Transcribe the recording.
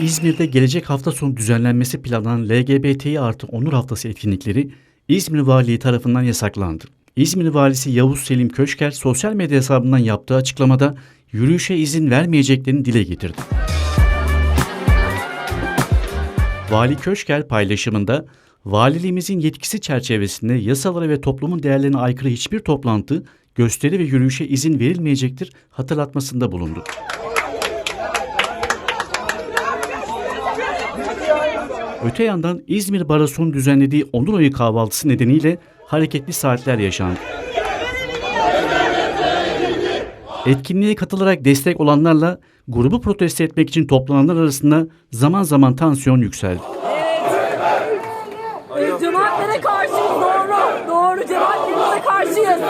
İzmir'de gelecek hafta sonu düzenlenmesi planlanan LGBTİ artı onur haftası etkinlikleri İzmir Valiliği tarafından yasaklandı. İzmir Valisi Yavuz Selim Köşker sosyal medya hesabından yaptığı açıklamada yürüyüşe izin vermeyeceklerini dile getirdi. Vali Köşker paylaşımında valiliğimizin yetkisi çerçevesinde yasalara ve toplumun değerlerine aykırı hiçbir toplantı, gösteri ve yürüyüşe izin verilmeyecektir hatırlatmasında bulundu. Öte yandan İzmir Barosu'nun düzenlediği Onur Ayı kahvaltısı nedeniyle hareketli saatler yaşandı. Etkinliğe katılarak destek olanlarla grubu protesto etmek için toplananlar arasında zaman zaman tansiyon yükseldi. Biz cemaatlere karşıyız doğru. Doğru cemaatlerimize karşıyız.